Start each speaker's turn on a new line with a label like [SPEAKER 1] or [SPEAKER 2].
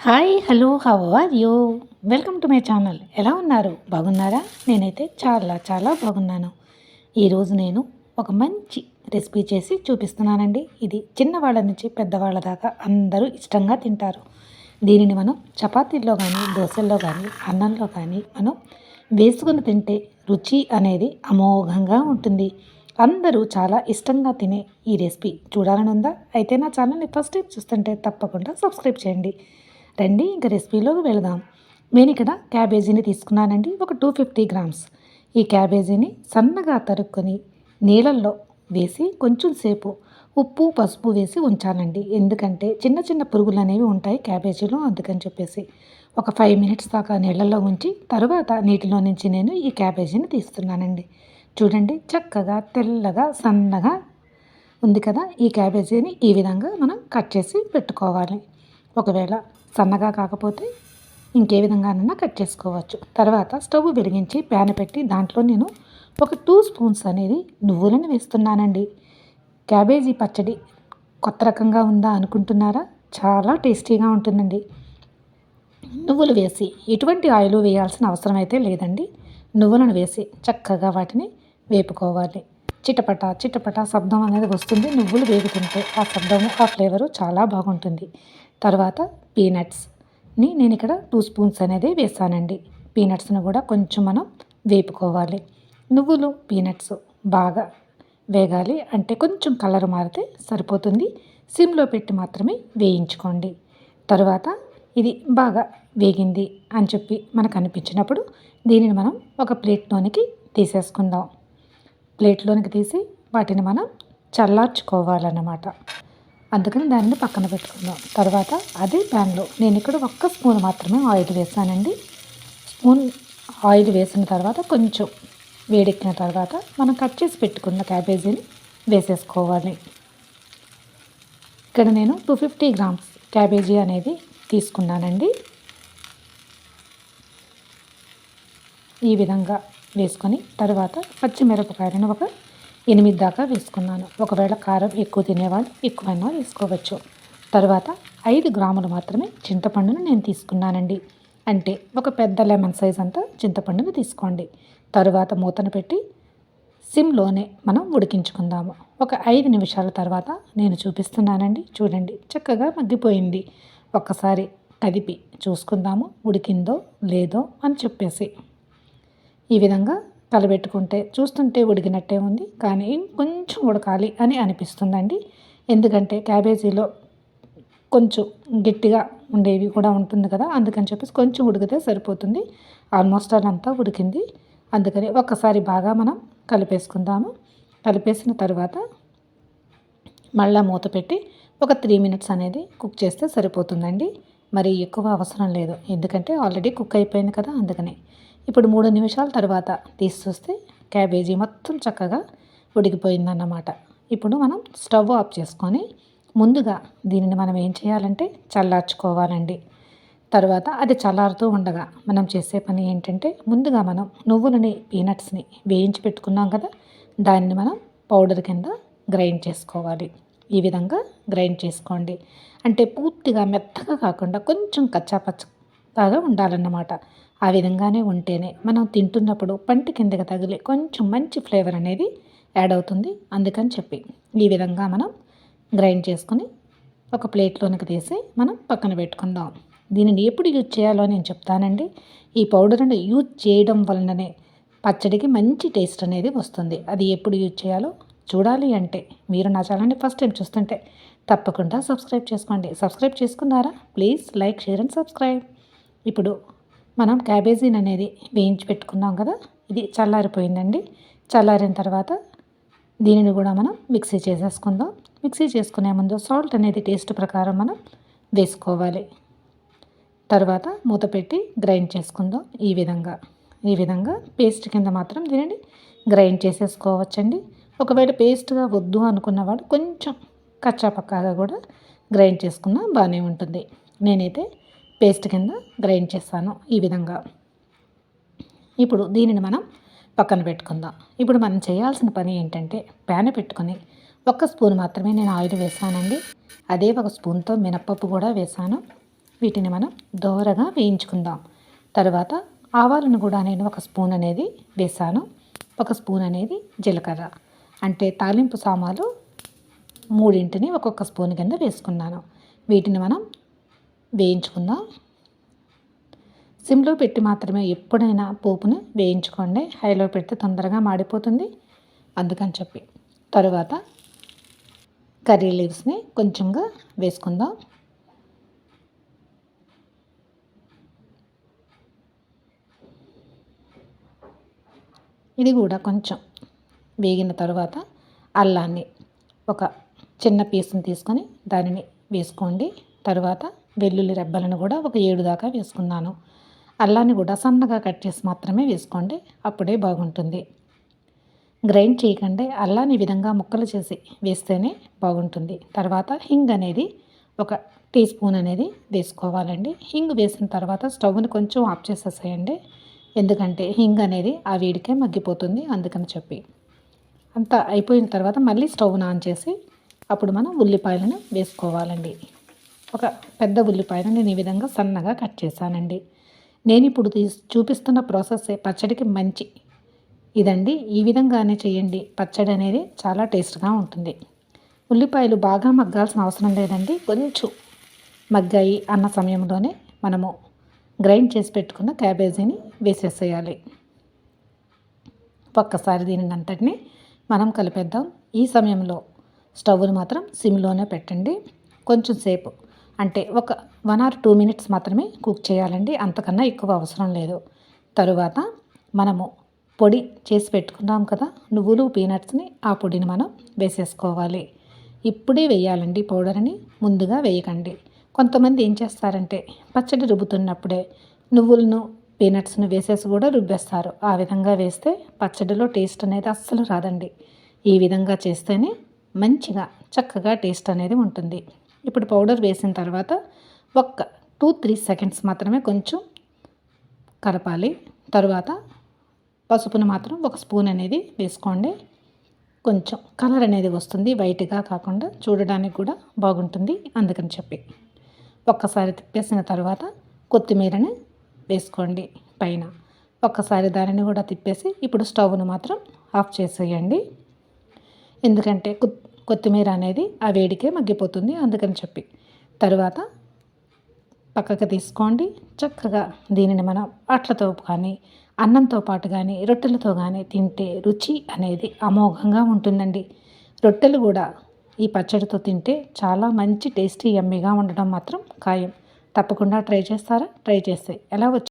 [SPEAKER 1] Hi hello how are you? Welcome to my channel. ఎలా ఉన్నారు? బాగున్నారా? నేనైతే చాలా చాలా బాగున్నాను. ఈరోజు నేను ఒక మంచి రెసిపీ చేసి చూపిస్తున్నానండి. ఇది చిన్నవాళ్ళ నుంచి పెద్దవాళ్ళ దాకా అందరూ ఇష్టంగా తింటారు. దీనిని మనం చపాతీల్లో కానీ దోశల్లో కానీ అన్నంలో కానీ మనం వేసుకుని తింటే రుచి అనేది అమోఘంగా ఉంటుంది. అందరూ చాలా ఇష్టంగా తినే ఈ రెసిపీ చూడాలని ఉందా? అయితే నా ఛానల్ని ఫస్ట్ టైం చూస్తుంటే తప్పకుండా సబ్స్క్రైబ్ చేయండి. రండి ఇంకా రెసిపీలోకి వెళదాం. నేను ఇక్కడ క్యాబేజీని తీసుకున్నానండి ఒక టూ ఫిఫ్టీ గ్రామ్స్. ఈ క్యాబేజీని సన్నగా తరుక్కొని నీళ్ళల్లో వేసి కొంచెం సేపు ఉప్పు పసుపు వేసి ఉంచానండి ఎందుకంటే చిన్న చిన్న పురుగులు అనేవి ఉంటాయి క్యాబేజీలో అందుకని చెప్పేసి ఒక ఫైవ్ మినిట్స్ దాకా నీళ్ళల్లో ఉంచి తర్వాత నీటిలో నుంచి నేను ఈ క్యాబేజీని తీస్తున్నానండి. చూడండి చక్కగా తెల్లగా సన్నగా ఉంది కదా. ఈ క్యాబేజీని ఈ విధంగా మనం కట్ చేసి పెట్టుకోవాలి. ఒకవేళ సన్నగా కాకపోతే ఇంకే విధంగానైనా కట్ చేసుకోవచ్చు. తర్వాత స్టవ్ వెలిగించి ప్యాన్ పెట్టి దాంట్లో నేను ఒక టూ స్పూన్స్ అనేది నువ్వులను వేస్తున్నానండి. క్యాబేజీ పచ్చడి కొత్త రకంగా ఉందా అనుకుంటున్నారా? చాలా టేస్టీగా ఉంటుందండి. నువ్వులు వేసి ఎటువంటి ఆయిల్ వేయాల్సిన అవసరం అయితే లేదండి. నువ్వులను వేసి చక్కగా వాటిని వేపుకోవాలి. చిటపట చిటపట శబ్దం అనేది వస్తుంది. నువ్వులు వేగుతుంటే ఆ శబ్దము ఆ ఫ్లేవరు చాలా బాగుంటుంది. తర్వాత పీనట్స్ని నేను ఇక్కడ టూ స్పూన్స్ అనేది వేసానండి. పీనట్స్ను కూడా కొంచెం మనం వేపుకోవాలి. నువ్వులు పీనట్స్ బాగా వేగాలి అంటే కొంచెం కలర్ మారితే సరిపోతుంది. సిమ్లో పెట్టి మాత్రమే వేయించుకోండి. తర్వాత ఇది బాగా వేగింది అని చెప్పి మనకు అనిపించినప్పుడు దీనిని మనం ఒక ప్లేట్లోనికి తీసేసుకుందాం. ప్లేట్లోనికి తీసి వాటిని మనం చల్లార్చుకోవాలన్నమాట. అందుకని దాన్ని పక్కన పెట్టుకుందాం. తర్వాత అదే ప్యాన్లో నేను ఇక్కడ ఒక్క స్పూన్ మాత్రమే ఆయిల్ వేసానండి. స్పూన్ ఆయిల్ వేసిన తర్వాత కొంచెం వేడెక్కిన తర్వాత మనం కట్ చేసి పెట్టుకున్న క్యాబేజీని వేసేసుకోవాలి. ఇక్కడ నేను టూ ఫిఫ్టీ గ్రామ్స్ క్యాబేజీ అనేది తీసుకున్నానండి. ఈ విధంగా వేసుకొని తర్వాత పచ్చిమిరపకాయలను ఒక ఎనిమిది దాకా వేసుకున్నాను. ఒకవేళ కారం ఎక్కువ తినేవాళ్ళు ఎక్కువైనా వేసుకోవచ్చు. తర్వాత ఐదు గ్రాములు మాత్రమే చింతపండును నేను తీసుకున్నానండి. అంటే ఒక పెద్ద లెమన్ సైజ్ అంతా చింతపండును తీసుకోండి. తరువాత మూతను పెట్టి సిమ్లోనే మనం ఉడికించుకుందాము. ఒక ఐదు నిమిషాల తర్వాత నేను చూపిస్తున్నానండి. చూడండి చక్కగా మగ్గిపోయింది. ఒక్కసారి కదిపి చూసుకుందాము ఉడికిందో లేదో అని చెప్పేసి. ఈ విధంగా కలబెట్టుకుంటే చూస్తుంటే ఉడికినట్టే ఉంది. కానీ కొంచెం ఉడకాలి అని అనిపిస్తుందండి. ఎందుకంటే క్యాబేజీలో కొంచెం గట్టిగా ఉండేవి కూడా ఉంటుంది కదా అందుకని చెప్పేసి కొంచెం ఉడికితే సరిపోతుంది. ఆల్మోస్ట్ అదంతా ఉడికింది. అందుకని ఒక్కసారి బాగా మనం కలిపేసుకుందాము. కలిపేసిన తర్వాత మళ్ళీ మూత పెట్టి ఒక త్రీ మినిట్స్ అనేది కుక్ చేస్తే సరిపోతుందండి. మరి ఎక్కువ అవసరం లేదు. ఎందుకంటే ఆల్రెడీ కుక్ అయిపోయింది కదా అందుకని. ఇప్పుడు మూడు నిమిషాల తర్వాత తీసి చూస్తే క్యాబేజీ మొత్తం చక్కగా ఉడికిపోయిందన్నమాట. ఇప్పుడు మనం స్టవ్ ఆఫ్ చేసుకొని ముందుగా దీనిని మనం ఏం చేయాలంటే చల్లార్చుకోవాలండి. తర్వాత అది చల్లారుతూ ఉండగా మనం చేసే పని ఏంటంటే ముందుగా మనం నువ్వులని పీనట్స్ని వేయించి పెట్టుకున్నాం కదా దాన్ని మనం పౌడర్ కింద గ్రైండ్ చేసుకోవాలి. ఈ విధంగా గ్రైండ్ చేసుకోండి. అంటే పూర్తిగా మెత్తగా కాకుండా కొంచెం బాగా ఉండాలన్నమాట. ఆ విధంగానే ఉంటేనే మనం తింటున్నప్పుడు పంటి కిందకి తగిలి కొంచెం మంచి ఫ్లేవర్ అనేది యాడ్ అవుతుంది. అందుకని చెప్పి ఈ విధంగా మనం గ్రైండ్ చేసుకొని ఒక ప్లేట్లోనికి తీసి మనం పక్కన పెట్టుకుందాం. దీనిని ఎప్పుడు యూజ్ చేయాలో నేను చెప్తానండి. ఈ పౌడర్ని యూజ్ చేయడం వలననే పచ్చడికి మంచి టేస్ట్ అనేది వస్తుంది. అది ఎప్పుడు యూజ్ చేయాలో చూడాలి అంటే మీరు నా ఛానల్ని ఫస్ట్ టైం చూస్తుంటే తప్పకుండా సబ్స్క్రైబ్ చేసుకోండి. సబ్స్క్రైబ్ చేసుకున్నారా? Please like share and subscribe. ఇప్పుడు మనం క్యాబేజీని అనేది వేయించి పెట్టుకున్నాం కదా ఇది చల్లారిపోయిందండి. చల్లారిన తర్వాత దీనిని కూడా మనం మిక్సీ చేసేసుకుందాం. మిక్సీ చేసుకునే ముందు సాల్ట్ అనేది టేస్ట్ ప్రకారం మనం వేసుకోవాలి. తర్వాత మూత పెట్టి గ్రైండ్ చేసుకుందాం ఈ విధంగా. ఈ విధంగా పేస్ట్ కింద మాత్రం దీనిని గ్రైండ్ చేసేసుకోవచ్చండి. ఒకవేళ పేస్ట్గా వద్దు అనుకున్నవాడు కొంచెం కచ్చాపక్కాగా కూడా గ్రైండ్ చేసుకున్న బాగానే ఉంటుంది. నేనైతే పేస్ట్ కింద గ్రైండ్ చేస్తాను ఈ విధంగా. ఇప్పుడు దీనిని మనం పక్కన పెట్టుకుందాం. ఇప్పుడు మనం చేయాల్సిన పని ఏంటంటే ప్యాన్ పెట్టుకొని ఒక్క స్పూన్ మాత్రమే నేను ఆయిల్ వేసానండి. అదే ఒక స్పూన్తో మినప్పప్పు కూడా వేసాను. వీటిని మనం దోరగా వేయించుకుందాం. తర్వాత ఆవాలను కూడా నేను ఒక స్పూన్ అనేది వేసాను. ఒక స్పూన్ అనేది జీలకర్ర. అంటే తాలింపు సామాలు మూడింటిని ఒక్కొక్క స్పూన్ కింద వేసుకున్నాను. వీటిని మనం వేయించుకుందాం. సిమ్లో పెట్టి మాత్రమే ఎప్పుడైనా పోపును వేయించుకోండి. హైలో పెడితే తొందరగా మాడిపోతుంది. అందుకని చెప్పి తరువాత కర్రీ లీవ్స్ని కొంచెంగా వేసుకుందాం. ఇది కూడా కొంచెం వేగిన తర్వాత అల్లాన్ని ఒక చిన్న పీస్ని తీసుకొని దానిని వేసుకోండి. తర్వాత వెల్లుల్లి రెబ్బలను కూడా ఒక ఏడు దాకా వేసుకున్నాను. అల్లాన్ని కూడా సన్నగా కట్ చేసి మాత్రమే వేసుకోండి అప్పుడే బాగుంటుంది. గ్రైండ్ చేయకండి అల్లాన్ని విధంగా ముక్కలు చేసి వేస్తేనే బాగుంటుంది. తర్వాత హింగ్ అనేది ఒక టీ స్పూన్ అనేది వేసుకోవాలండి. హింగ్ వేసిన తర్వాత స్టవ్ని కొంచెం ఆఫ్ చేసేసేయండి. ఎందుకంటే హింగ్ అనేది ఆ వేడికే మగ్గిపోతుంది అందుకని చెప్పి. అంతా అయిపోయిన తర్వాత మళ్ళీ స్టవ్ను ఆన్ చేసి అప్పుడు మనం ఉల్లిపాయలను వేసుకోవాలండి. ఒక పెద్ద ఉల్లిపాయను నేను ఈ విధంగా సన్నగా కట్ చేశానండి. నేను ఇప్పుడు తీసి చూపిస్తున్న ప్రాసెస్ పచ్చడికి మంచి. ఇదండి ఈ విధంగానే చేయండి. పచ్చడి అనేది చాలా టేస్ట్గా ఉంటుంది. ఉల్లిపాయలు బాగా మగ్గాల్సిన అవసరం లేదండి. కొంచెం మగ్గాయి అన్న సమయంలోనే మనము గ్రైండ్ చేసి పెట్టుకున్న క్యాబేజీని వేసేసేయాలి. ఒక్కసారి దీనిని అంతటిని మనం కలిపేద్దాం. ఈ సమయంలో స్టవ్ని మాత్రం సిమ్లోనే పెట్టండి. కొంచెం సేపు అంటే ఒక వన్ ఆర్ టూ మినిట్స్ మాత్రమే కుక్ చేయాలండి అంతకన్నా ఎక్కువ అవసరం లేదు. తరువాత మనము పొడి చేసి పెట్టుకున్నాం కదా నువ్వులు పీనట్స్ని ఆ పొడిని మనం వేసేసుకోవాలి. ఇప్పుడే వేయాలండి పౌడర్ని ముందుగా వేయకండి. కొంతమంది ఏం చేస్తారంటే పచ్చడి రుబ్బుతున్నప్పుడే నువ్వులను పీనట్స్ను వేసేసి కూడా రుబ్బేస్తారు. ఆ విధంగా వేస్తే పచ్చడిలో టేస్ట్ అనేది అస్సలు రాదండి. ఈ విధంగా చేస్తేనే మంచిగా చక్కగా టేస్ట్ అనేది ఉంటుంది. ఇప్పుడు పౌడర్ వేసిన తర్వాత ఒక్క టూ త్రీ సెకండ్స్ మాత్రమే కొంచెం కలపాలి. తర్వాత పసుపును మాత్రం ఒక స్పూన్ అనేది వేసుకోండి. కొంచెం కలర్ అనేది వస్తుంది వైట్గా కాకుండా చూడడానికి కూడా బాగుంటుంది అందుకని చెప్పి. ఒక్కసారి తిప్పేసిన తర్వాత కొత్తిమీరని వేసుకోండి పైన. ఒక్కసారి దానిని కూడా తిప్పేసి ఇప్పుడు స్టవ్ను మాత్రం ఆఫ్ చేసేయండి. ఎందుకంటే కొత్తిమీర అనేది ఆ వేడికే మగ్గిపోతుంది అందుకని చెప్పి. తరువాత పక్కకు తీసుకోండి. చక్కగా దీనిని మనం అట్లతో కానీ అన్నంతో పాటు కానీ రొట్టెలతో కానీ తింటే రుచి అనేది అమోఘంగా ఉంటుందండి. రొట్టెలు కూడా ఈ పచ్చడితో తింటే చాలా మంచి టేస్టీ ఎమ్మీగా ఉండడం మాత్రం ఖాయం. తప్పకుండా ట్రై చేస్తారా? ట్రై చేస్తే ఎలా వచ్చి